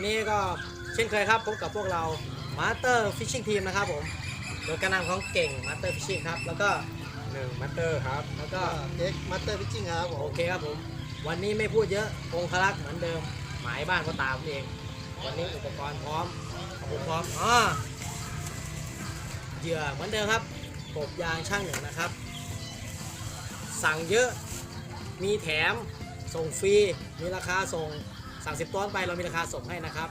วันนี้ก็เช่นเคยครับพบกับพวกเรา Master Fishing Team นะครับผมโดยการนำของเก่ง Master Fishing ครับแล้วก็หนึ่งมัตเตอร์ครับ แล้วก็ก็เอ็กมัตเตอร์พิชชิ่งครับผโอมเคครับผม วันนี้ไม่พูดเยอะองคลักษ์เหมือนเดิม หมายบ้านก็ตามเอง วันนี้อุปกรณ์พร้อมผมพร้อมอ๋อเหยื่อเหมือนเดิมครับกบยางช่างหนึ่งนะครับ สั่งเยอะมีแถมส่งฟรีมีราคาส่ง สั่งสิบต้นไปเรามีราคาส่งให้นะครับ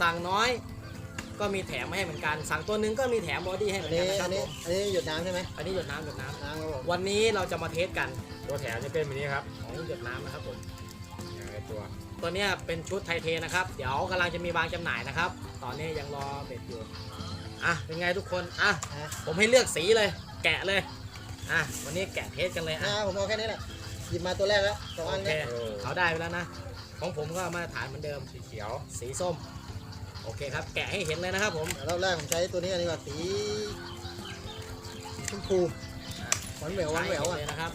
สั่งน้อยก็มีแถมให้เหมือนกัน สั่งตัวหนึ่งก็มีแถมบอดี้ให้เหอัมืนอนนี้กันนะคอัรับนนี้ผมอันนี้หยดน้ำใช่ไหมอันนี้หยดน้ำหยดน้น้ำครับผมำวันนี้เราจะมาเทสกันตัวแถมจะเป็นแบบนี้ครับของหยดน้ำนะครับผมอย่างละตัวตัวเนี้ยเป็นชุดไทเทนะครับ เดี๋ยวกำลังจะมีวางจำหน่ายนะครับ ตอนนี้ยังรอเบ็ดอยู่อะเป็นไงทุกคนอะอะผมให้เลือกสีเลย แกะเลยอะวันนี้แกะเทสกันเลยอ่าอะผมเอาแค่นี้แหละหยิบมาตัวแรกแล้วสองโออันเค เนี่ยเขาได้ไปแล้วนะ ของผมก็มาตรฐานเหมือนเดิมสีเขียว สีส้ม โอเคครับ แกะให้เห็นเลยนะครับผมรอบแรกผมใช้ตัวนี้อันนี้ก่อนสีชมพูหวานแหววหวานแหววใช้อะเลยนะครับ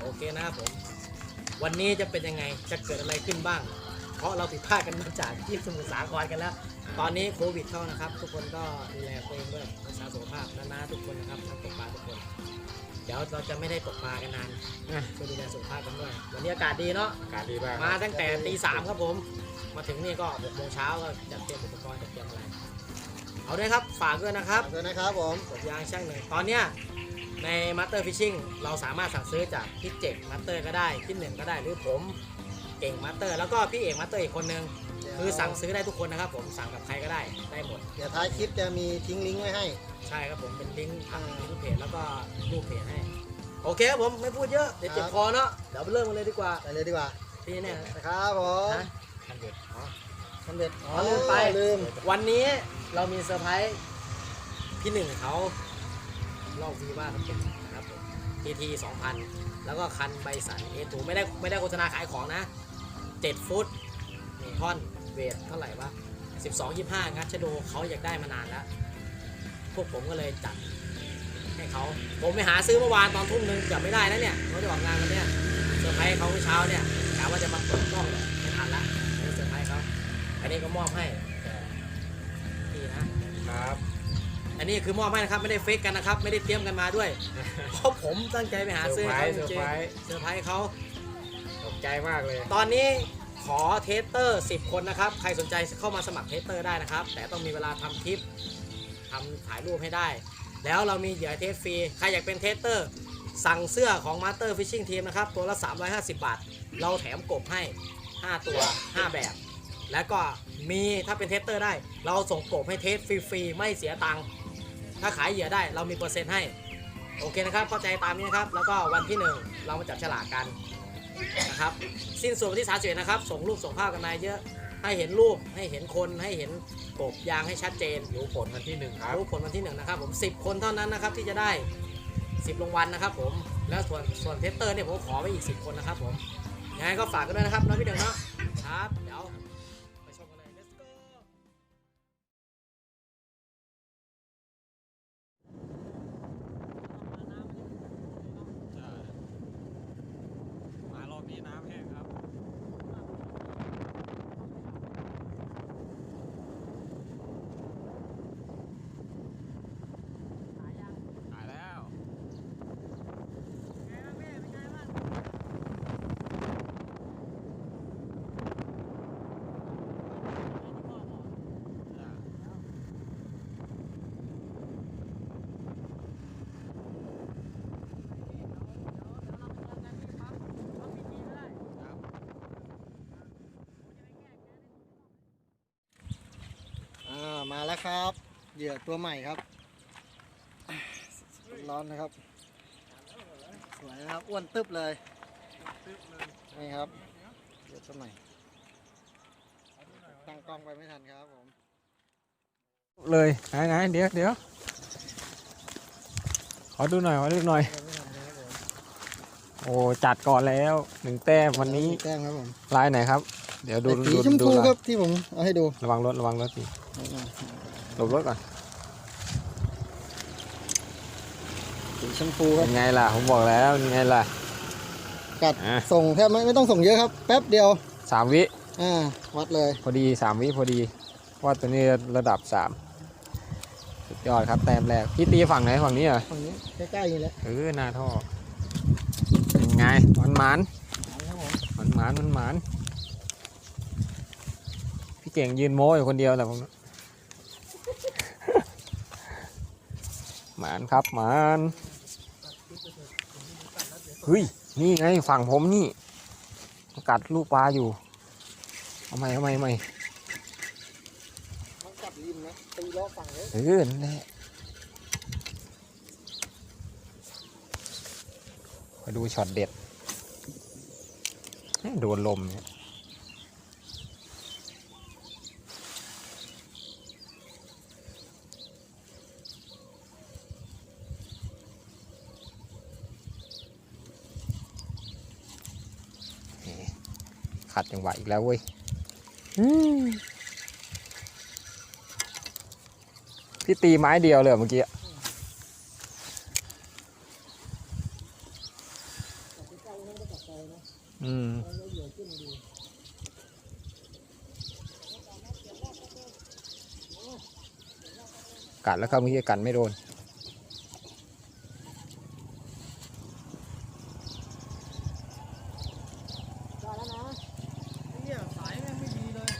โอเคนะครับผม วันนี้จะเป็นยังไง จะเกิดอะไรขึ้นบ้าง เพราะเราผิดพลาดกันมาจากที่สมุทรสาครกันแล้ว ตอนนี้โควิดเข้านะครับ ทุกคนก็ดูแลตัวเองด้วยรักษาสุขภาพนานาทุกคนนะครับนักตกปลาทุกคน เดี๋ยวเราจะไม่ได้ตกปลากันนานนะช่วยดูแลสุขภาพกันด้วยวันนี้อากาศดีเนาะ อากาศดีมากมาตั้งแต่ตีสามครับผม มาถึงนี่ก็หกโมงเช้าก็จัดเตรียมอุปกรณ์จัดเตรียมอะไร เอาด้วยครับ ฝากด้วยนะครับตัวนะครับผมกดยางช่างหนึ่งตอนเนี้ยใน Master Fishing เราสามารถสั่งซื้อจากพี่เจกมาสเตอร์ก็ได้พี่หนึ่งก็ได้หรือผมเก่งมาสเตอร์แล้วก็พี่เอกมาสเตอร์อีกคนนึง คือสั่งซื้อได้ทุกคนนะครับ ผมสั่งกับใครก็ได้ได้หมด เดี๋ยวท้ายคลิปจะมีทิ้งลิงก์ไว้ให้ ใช่ครับผมเป็นลิงก์ทางลิงก์เพจแล้วก็รูปเพจให้ โอเคครับผมไม่พูดเยอะเดี๋ยวเจ็บคอเนาะเดี๋ยวไปเริ่มกันเลยดีกว่าไปเลยดีกว่าพี่เนี่ยนะครับผมนะคันเด็ดอ๋อสำเร็จอ๋อลืมไปลืมวันนี้เรามีเซอร์ไพรส์พี่หนึ่งเขาลอกวีว่าเป็นนะครับผม TT 2000แล้วก็คันใบสันเอทูไม่ได้ไม่ได้โฆษณาขายของนะ7ฟุตนี่ท่อน เวทเท่าไหร่วะ12 25งัดชะโดเขาอยากได้มานานแล้ว พวกผมก็เลยจัดให้เขาผมไปหาซื้อเมื่อวานตอนทุ่มหนึงจับไม่ได้นะเนี่ยเขาจะออกงานวันเนี้ยเซอร์ไพรส์เขาเมื่อเช้าเนี่ยกะว่าจะมาเปิดกล้องเลยไม่ทันละไม่เซอร์ไพรส์เขาอันนี้ก็มอบให้นี่นะครับ อันนี้คือมอบให้นะครับไม่ได้เฟกกันนะครับ ไม่ได้เตรียมกันมาด้วยเพราะผมตั้งใจไปหาเซอซื้อร์ไพรให้ส์เขาเซอจร์ริงไพรส์ๆเซอร์ไพรส์เขาตกใจมากเลย ตอนนี้ ขอเทสเตอร์ 10 คนนะครับ ใครสนใจเข้ามาสมัครเทสเตอร์ได้นะครับ แต่ต้องมีเวลาทำคลิปทำถ่ายรูปให้ได้ แล้วเรามีเหยื่อเทสฟรี ใครอยากเป็นเทสเตอร์ สั่งเสื้อของ Master Fishing Team นะครับ ตัวละ 350 บาท เราแถมกบให้ 5 ตัว 5 แบบ แล้วก็มีถ้าเป็นเทสเตอร์ได้ เราส่งกบให้เทสฟรีๆไม่เสียตังค์ ถ้าขายเหยื่อได้เรามีเปอร์เซ็นต์ให้ โอเคนะครับ เข้าใจตามนี้นะครับ แล้วก็วันที่ 1 เรามาจับฉลากกัน นะครับ สิ้นสุดวันที่31นะครับ ส่งรูปส่งภาพกันมาเยอะให้เห็นรูปให้เห็นคนให้เห็นกบยางให้ชัดเจน รู้ผลวันที่หนึ่งครับ รู้ผลวันที่1นะครับผม10 คนเท่านั้นนะครับที่จะได้ 10รางวัลนะครับ ผมแล้วส่วนส่วนเทสเตอร์เนี่ยผมขอไว้อีก 10 คนนะครับผมยังไงก็ฝากกันด้วยนะครับน้องพี่เดืองเนาะครับ เดี๋ยวไปชมกันเลย let's go มารอบนี้น้ำแห้งครับ หายแล้ว อ่ามาแล้วครับเหยื่อตัวใหม่ครับร้อนนะครับ สวยนะครับอ้วนตึ๊บเลยนี่ครับเหยื่อตัวใหม่ตั้งกล้องไปไม่ทันครับผมเลยไหนไหนเดี๋ยวเดี๋ยวขอดูหน่อยขอดูหน่อยไปไม่ทันครับผมโอ้จัดก่อนแล้วหนึ่งแต้มวันนี้แต้มครับผมลายไหนครับ เดี๋ยวดูเป็นสีดูชมดูพูลายครับที่ผมเอาให้ดูระวังรถระวังรถสิ หลบรถก่อนสีชมพูคเป็รับนไงล่ะ ผมบอกแล้วเป็นไงล่ะ กัดอะ ส่งแทบไม่ไม่ต้องส่งเยอะครับ แป๊บเดียวสามวิอ่าวัดเลยพอดีสามวิพอดีว่าตัวนี้ระดับสามสุดยอดครับแต้มแรกพี่ตีฝั่งไหนฝั่งนี้เหรอฝั่งนี้ใกล้ๆนี่แหละเออหน้าท่อเป็นไงมันหมานครับผมมันหมานมันหมานพี่เก่งยืนโม้อยู่คนเดียวแหละผม หมานครับหมานเฮ้ยนี่ไงฝั่งผมนี่กัดลูกปลาอยู่เอาใหม่เอาใหม่เอาใหม่ต้องกัดริมนะตีล้อฝั่งเลยเออนั่นแหละมาดูช็อตเด็ดเอ๊ะโดนลมเนี่ย ขัดจังหวะอีกแล้วเว้ยพี่ตีไม้เดียวเลยเมื่อกี้อะอืมกัดแล้วครับเมื่อกี้กัดไม่โดน ได้แล้วนะเนี่ยสายแม่งไม่ดีเลย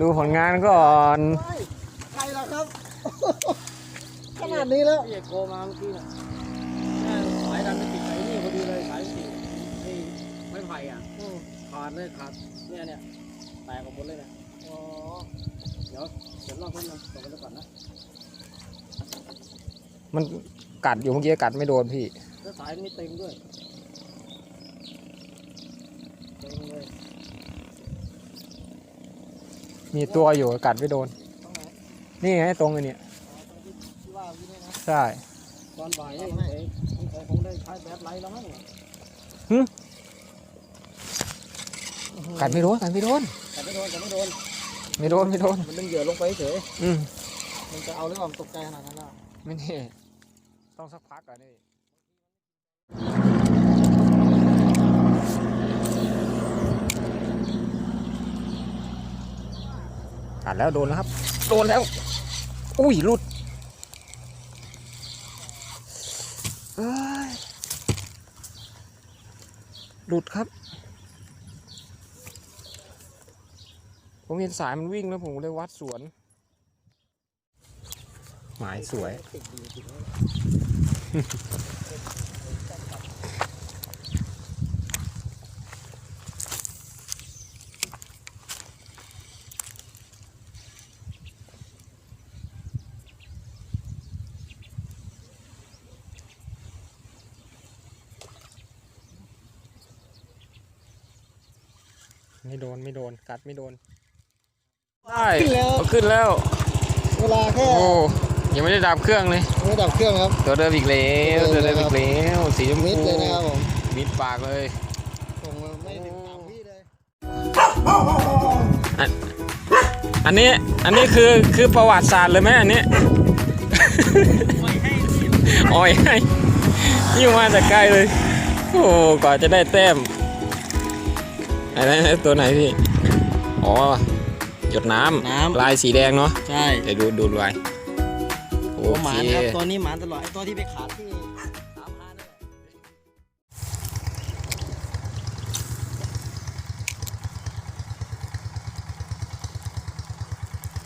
ดูผลงานก่อนเฮ้ยใครล่ะครับ ขนาดนี้แล้วพี่เอกโทรมาเมื่อกี้น่ะแม่งสายดันไปติดไอ้นี่พอดีเลยสายติดไอ้ไม้ไผ่อะอืมขาดเลยขาดเนี่ยเนี่ยแตกออกหมดเลยนะอ๋อเดี๋ยวเดี๋ยวลองขึ้นมาส่งไปก่อนนะมันกัดอยู่เมื่อกี้กัดไม่โดนพี่แล้วสายไม่เต็มด้วยเต็มเลย มีตัวอยู่กัดไม่โดนตรงไหนนี่ไงตรงไอ้เนี่ยอ๋อตรงที่ที่ว่าอยู่นี่นะใช่ตอนบ่ายนี่เองเองคงได้ใช้แบตไลท์แล้วมั้งกัดไม่โดนกัดไม่โดนแต่ไม่โดนแต่ไม่โดนไม่โดนไม่โดนมันดึงเหยื่อลงไปเฉยอืมมันจะเอาหรือเปล่าตกใจขนาดนั้นอะไม่แน่ต้องสักพักก่อนนี่ กัดแล้วโดนแล้วครับ โดนแล้ว อุ้ยหลุดหลุดครับ ผมเห็นสายมันวิ่งแล้วผมเลยวัดสวน หมายสวย ติดดีติดดี ไม่โดนไม่โดน กัดไม่โดน ได้ขึ้นแล้ว เอาขึ้นแล้ว เวลาแค่โอ้ยังไม่ได้ดับเครื่องเลย ไม่ดับเครื่องครับ ตัวเดิมอีกแล้วตัวเดิมอีกแล้วสีชมมิดพูเลยนะครับผมมิดปากเลยผมไม่ถึงสามพี่เลย อันนี้อันนี้คือคือประวัติศาสตร์เลยไหมอันนี้อ่อยให้ยิ่งมาแต่ไกลเลย โอ้ก่อนจะได้แต้มอะไรนะตัวไหนพี่ อ๋อ หยดน้ำน้ำ ลายสีแดงเนาะใช่ เดี๋ยวดูดูลายโอโอ้หเค มานครับตัวนี้หมานตลอดไอ้ตัวที่ไปขาดที่สามพันนี่แหละ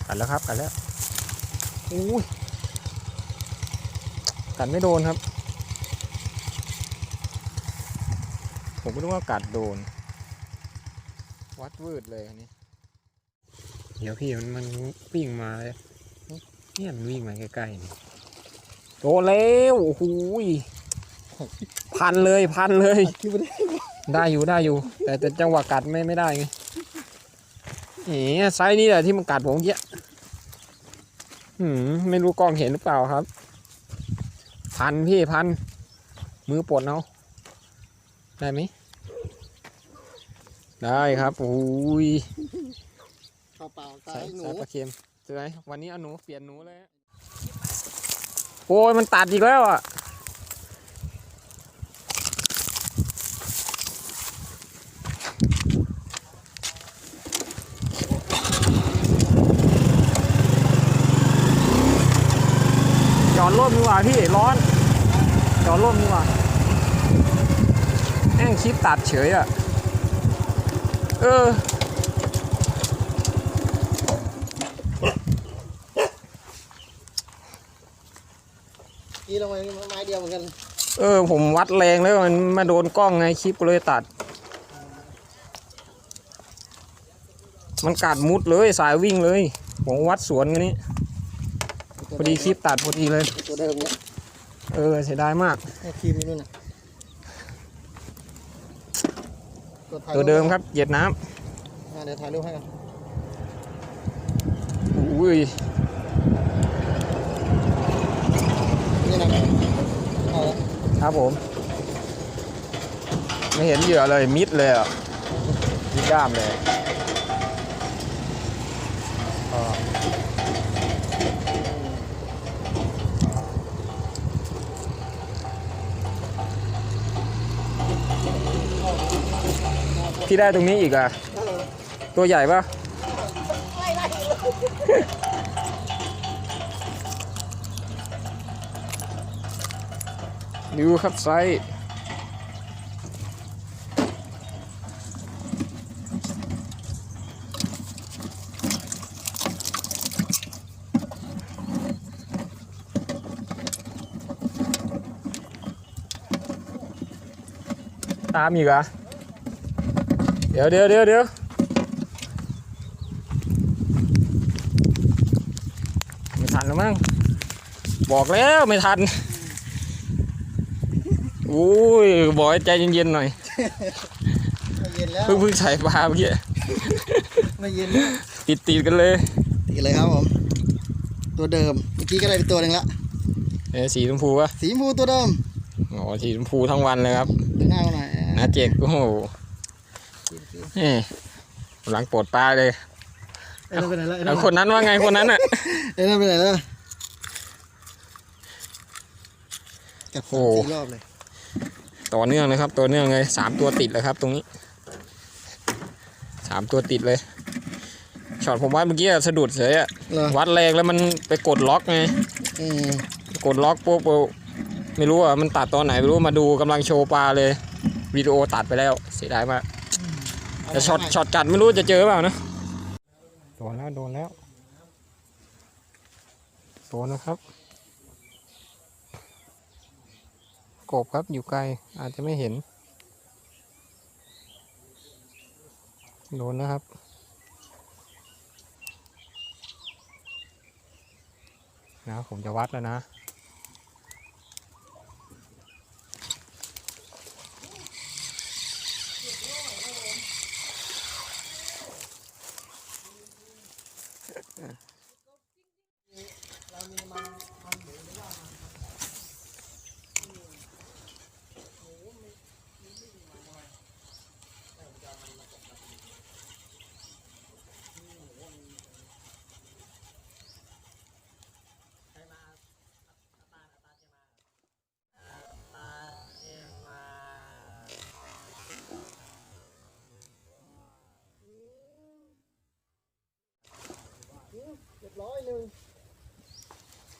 กัดแล้วครับกัดแล้วอุ้ยกัดไม่โดนครับ ผมก็นึกว่ากัดโดน วัดวืดเลยอันนี้ เดี๋ยวพี่มันมันวิ่งมาเลยเนี่ยมันวิ่งมาใกล้ๆนี่โดนแล้วโอ้โหยพันเลยพันเลย ได้อยู่ได้อยู่ แต่แต่จังหวะกัดไม่ไม่ได้ไงเอ๋ไซส์นี้แหละที่มันกัดผมเมื่อกี้หืมไม่รู้กล้องเห็นหรือเปล่าครับ พันพี่พัน มือปลดเอาได้ไหมได้ครับโอ้ย ปลาหนูปลาเค็มเจอไหมวันนี้เอาหนูเปลี่ยนหนูเลย โอ้ยมันตัดอีกแล้วอะจอดร่มดีกว่าพี่ร้อนจอดร่มดีกว่าแม่งคลิปตัดเฉยอะ เออ ลงไปไม้เดียวเหมือนกันเออ ผมวัดแรงแล้วมันมาโดนกล้องไงคลิปก็เลยตัด มันกัดมุดเลยสายวิ่งเลย ผมวัดสวนกันนี้พอดีคลิปตัดพอดีเลย ตัวเดิมเนี่ยเออเสียดายมากให้ครีมนี่นู่นน่ะถ่ายตัวเดิมครับเหยียดน้อะเดี๋ยวถ่ายรูปให้กันำอุ้ย นี่นะเอาละ ครับผม ไม่เห็นเหยื่อเลยมิดเลยอะมิดด้ามเลยก็พี่ได้ตรงนี้อีกอะ ตัวใหญ่ปะ ดูครับไซส์ตามอีกอะเดี๋ยวเดี๋ยวเดี๋ยวเดี๋ยวไม่ทันแล้วมั้งบอกแล้วไม่ทัน อุ้ยบอกให้ใจเย็นๆหน่อยไม่เย็นแล้วเพิ่งเพิ่งใส่ปลาเมื่อกี้ไม่เย็นแล้วติดติดๆกันเลยตีเลยครับผม ตัวเดิมเมื่อกี้ก็ได้ไปตัวหนึ่งละเอ้ยสีชมพูวะสีชมพูตัวเดิมอ๋อสีชมพูทั้งวันเลยครับดูหน้าเขาหน่อยอะนาเจกโอ้โหเอ้ยกำลังปลดปลาเลยเอ้ยนั่นไปไหนแล้วไอ้แล้นั่วนคนนั้นว่าไงคนนั้นอะเอ้ยนั่นไปไหนแล้วกัดโอ้สามโหสี่รอบเลย ต่อเนื่องเลยครับ ต่อเนื่องเลยสามตัวติดเลยครับ ตรงนี้สามตัวติดเลยช็อตผมว่าเมื่อกี้อะสะดุดเฉยอะเหรอวัดแรงแล้วมันไปกดล็อกไงอืมกดล็อกปุ๊บปุ๊บไม่รู้อะมันตัดตอนไหนไม่รู้มาดูกำลังโชว์ปลาเลยวิดีโอตัดไปแล้วเสียดายมากแต่ช็อตช็อตกัดไม่รู้จะเจอเปล่านะโดนแล้วโดนแล้วโดนนะครับ กบครับอยู่ไกลอาจจะไม่เห็นโดนนะครับ นะผมจะวัดแล้วนะ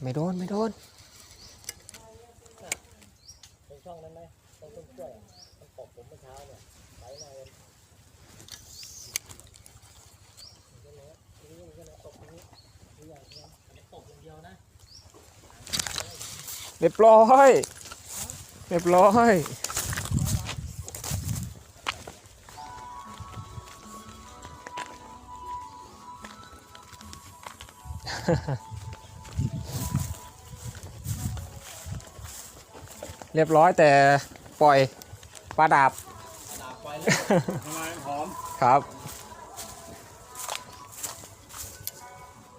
ไม่โดน ไม่โดนเป็นช่องนั้นไหมตรงต้นกล้วยอะมันตกผมเมื่อเช้าเนี่ยไปมาเลยนี่ก็เลยนี่ก็เลยตกตรงนี้นี่อย่างเงี้ยมันตกอย่างเดียวนะเรียบร้อยเรียบร้อย เรียบร้อยแต่ปล่อยปลาดาบดาบไปเลยทำไมหอม ครับ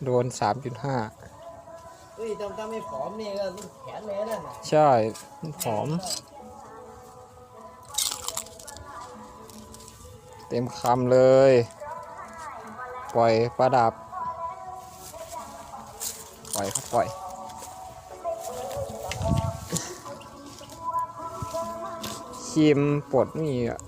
โดน3.5เฮ้ยจำถ้าไม่ผอมนี่ก็แขนเลยนั่นน่ะใช่หอม เต็มคำเลย ปล่อยปลาดับป ล่อยครับปล่อย ชิมปลดไม่ีอะ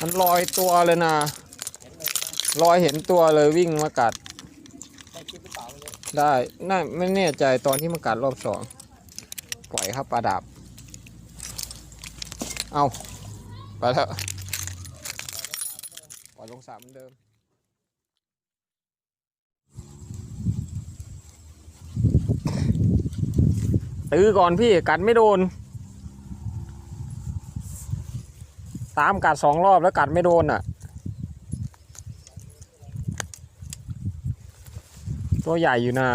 มันลอยตัวเลยนะลอยเห็นตัวเลยวิ่งมากัด ได้น่าไม่แน่ใจตอนที่มากัดรอบสอง ปล่อยครับปลาดาบ เอาไปแล้วปล่อยลงสระเหมือนเดิม ตื้อก่อนพี่กัดไม่โดน ตามกัดสองรอบแล้วกัดไม่โดนอะ ตัวใหญ่อยู่นะ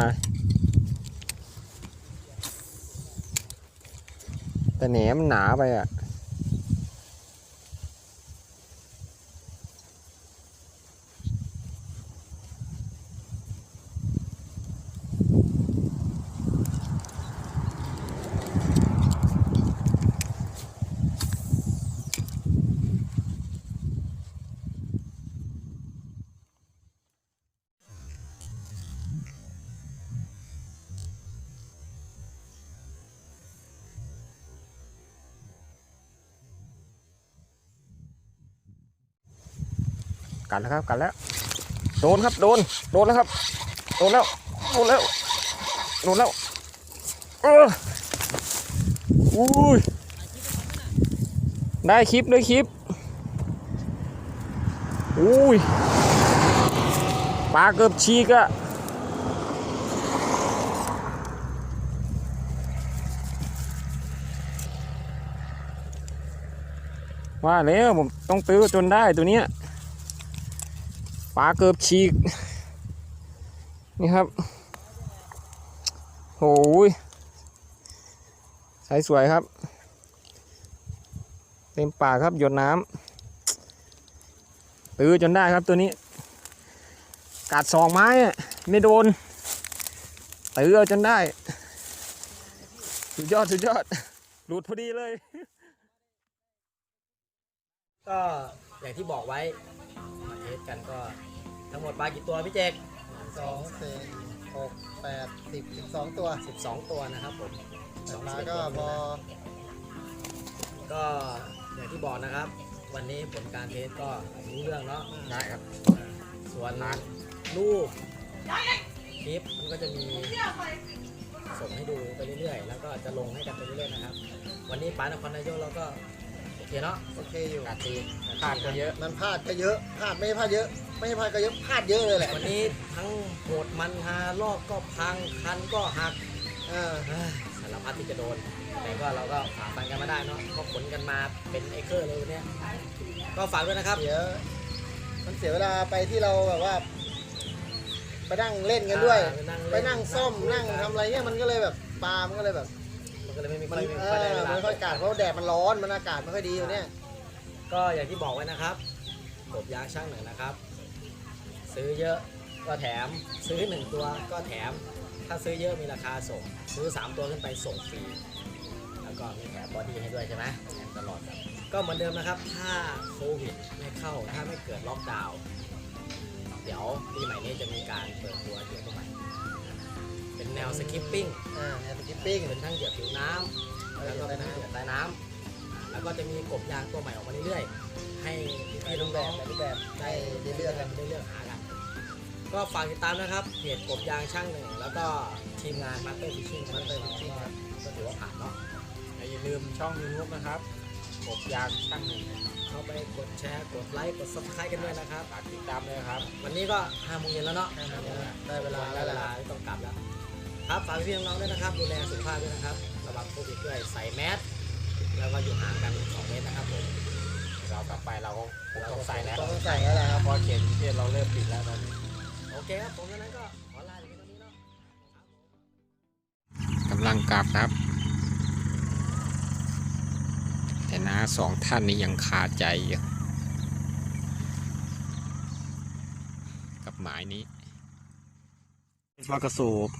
แต่แหนมนหนาไปอะ กัดแล้วครับกัดแล้ว โดนครับ โดน โดนแล้วครับ โดนแล้ว โดนแล้ว โดนแล้วเอออุ้ย ได้คลิปได้คลิป อุ้ย ปลาเกือบฉีกอะว่าแล้วผมต้องตื้อจนได้ตัวเนี้ย ปลาเกือบฉีก นี่ครับโอ้ยใสสวยครับ เต็มปากครับหยดน้ำตื้อจนได้ครับตัวนี้ กัดสองไม้ไม่โดนตื้อเอาจนได้ สุดยอด สุดยอด หลุดพอดีเลย ก็อย่างที่บอกไว้ กันก็ ทั้งหมดปลากี่ตัวพี่เจกสองสี่หกแปดสิบสิบสองตัว12 ตัวนะครับผมแต่ปลาก็พอก็อย่างที่บอกนะครับ วันนี้ผลการเทสก็รู้เรื่องเนาะ ได้ครับ ส่วนรูปคลิปมันก็จะมีส่งให้ดูไปเรื่อยๆ แล้วก็จะลงให้กันไปเรื่อยๆนะครับ วันนี้ปานครนายกเราก็โอ เคเนาะโอเคอยู่กัดตีพลาดก็เยอะ มันพลาดก็เยอะพลาดไม่พลาดเยอะ ไม่พลาดก็เยอะพลาดเยอะเลยแหละวันนี้ทั้งโหดมันฮาลอกก็พังคันก็หักเออเอ้ยสารพัดที่จะโดน แต่ก็เราก็ฝ่าฟันกันมาได้เนาะก็ผลกันมาเป็นไอเคอร์เลยวันเนี้ยก็ฝากด้วยนะครับเสียมันเสียเวลาไปที่เราแบบว่า ไปนั่งเล่นกันด้วยอ่าไปนั่งเล่นไปนั่งซ่อมนั่งทำอะไรเงี้ยมันก็เลยแบบปลามันก็เลยแบบ มันก็เลยไม่มีมันไม่เอค่อยได้อเวลาไม่ค่อยอากาศเพราะแดดมันร้อนมันอากาศไม่ค่อยดีอยู่เนี่ยก็อย่างที่บอกไว้นะครับกบยางช่างหนึ่งนะครับ ซื้อเยอะก็แถมซื้อหนึ่งตัวก็แถม ถ้าซื้อเยอะมีราคาส่ง ซื้อ3ตัวขึ้นไปส่งฟรีแล้วก็มีแถมบอดี้ให้ด้วยใช่ไหมแถมตลอดครับก็เหมือนเดิมนะครับ ถ้าโควิดไม่เข้าถ้าไม่เกิดล็อกดาวน์เดี๋ยวปีใหม่นี้จะมีการเปิดตัวเดี่ยวตั วใหม่เป็นแนวสกิปปิ้งอ่าแอนสกิปปิ้งเป็นทั้งเหยียบผิวน้ำแล้วก็เป็นทั้งเหยียบใต้น้ำแล้วก็จะมีกบยางตัวใหม่ออกมาเรื่อยๆ ให้พี่ๆน้องๆรูปแบบได้ได้เลือกกันได้เลือกหากัน ก็ฝากติดตามนะครับเพจกบยางช่างหนึ่งแล้วก็ทีมงานมาสเตอร์ฟิชชิ่งมาสเตอร์ฟิชชิ่งครับก็ถือว่าผ่านเนาะอย่าลืมช่องยูทูบนะครับกบยางช่างหนึ่งเข้าไปกดแชร์กดไลค์กด subscribe กันด้วยนะครับฝากติดตามเลยครับ วันนี้ก็5โมงเย็นแล้วเนาะได้เวลาได้แล้วเวล่ะลาที่ต้องกลับแล้ว ครับฝากพี่ๆน้องๆด้วยนะครับ ดูแลสุขภาพด้วยนะครับระวังโควิดด้วยใส่แมสแล้วก็อยู่ห่างกัน2เมตรนะครับผมเรากลับไปเราก็คงต้องใส่แล้วต้องใส่แล้วล่ะครับเพราะเขียนเขียนเราเริ่มปิดแล้วตอนนี้โอเคครับผมดังนั้นก็ขอลาไปเพียงเท่านี้เนาะกำลังกลับครับ แต่น้าสองท่านนี้ยังคาใจอยู่กับหมายนี้ปลากระสูบ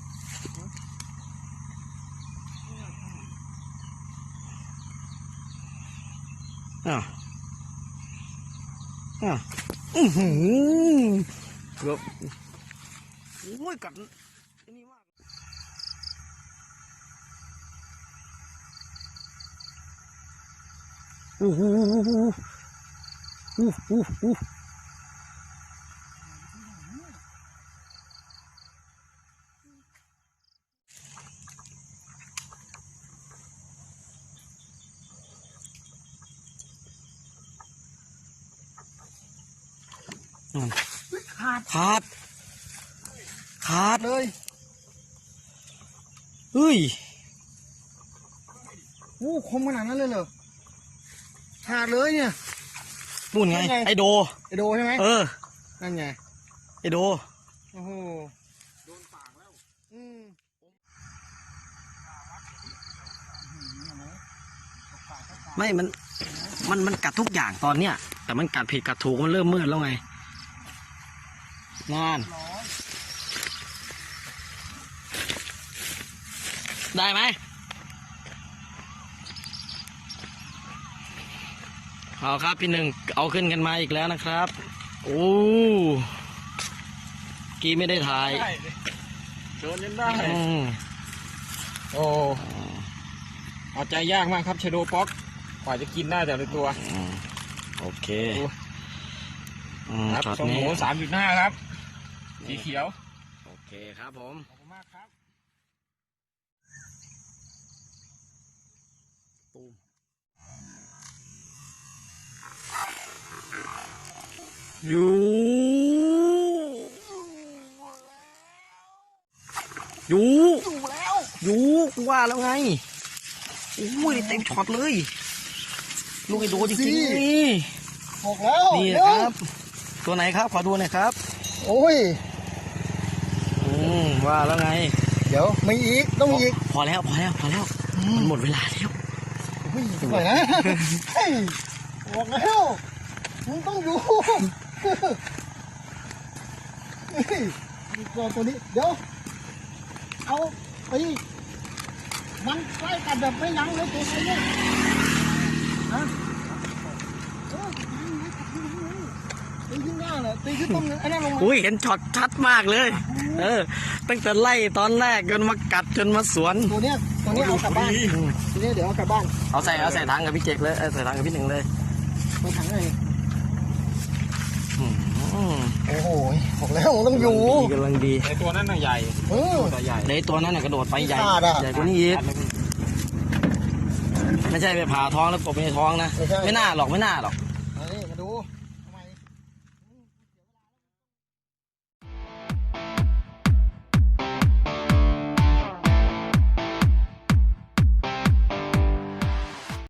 อะอะอือหือเกือบโอ้ยกัดนี่มากโอ้โหอู้อู้อู้ ขาด ขาด ขาดเลยเฮ้ยอู้คมขนาดนั้นเลยเหรอขาดเลยเนี่ย นู่นไงนั่นไง ไอโด ไอโดใช่ไหมเออ นั่นไง ไอโด โอ้โห โดนปากแล้ว อืมไม่ มัน มัน มันกัดทุกอย่างตอนเนี้ย แต่มันกัดผิดกัดถูก มันเริ่มมืดแล้วไง นาน ได้ไหมเอาครับพี่หนึ่งเอาขึ้นกันมาอีกแล้วนะครับ โอ้กี้ไม่ได้ถ่ายโดนยันได้อืมโอ้เอาใจยากมากครับชโดป๊อกกว่าจะกินได้แต่ละตัวอืมโอเคดูอืมครับช็อตทรงหนี้มูสามจุดห้าครับ สีเขียว โอเคครับผม ขอบคุณมากครับอยู่อยู่อยู่แล้วอยู่กูว่าแล้วไงโอ้ยเต็มช็อตเลยลูกไอโดจริงๆนี่บอกแล้วนี่เดี๋ยวนะครับ ตัวไหนครับ ขอดูหน่อยครับ โอ้ยอืม ว่าแล้วไง เดี๋ยวมีอีกต้องมีอีกพอแล้วพอแล้วพอแล้วมันหมดเวลาแล้วเฮ้ยสวยนะเฮ้ยบอกแล้วมึงต้องอยู่เฮ้ยตัวตัวนี้เดี๋ยวเอาไปมันใกล้กันแบบไม่ยั้งเลยตัวนี้เนี่ยฮะเออตีขึ้นหน้าเลย ตีขึ้นต้นไอ้นั่นลงมาอุ้ยเห็นช็อตชัดมากเลย เออ ตั้งแต่ไล่ตอนแรกจนมากัดจนมาสวน ตัวเนี้ยตัวเนี้ยเอากลับบ้านตัวเนี้ยเดี๋ยวเอากลับบ้านเอาใส่เอาใส่ถังกับพี่เจกเลยเอาใส่ถังกับพี่หนึ่งเลยไปถังไหนอืมโอ้โหบอกแล้วมึงต้องอยู่กำลังดีไอตัวนั้นน่ะใหญ่เออตัวใหญ่เดี๋ยวไอ้ตัวนั้นน่ะกระโดดไปใหญ่ขาดอะใหญ่กว่านี้อีกไม่ใช่ไปผ่าท้องแล้วกบไปในท้องนะไม่ใช่ไม่น่าหรอกไม่น่าหรอก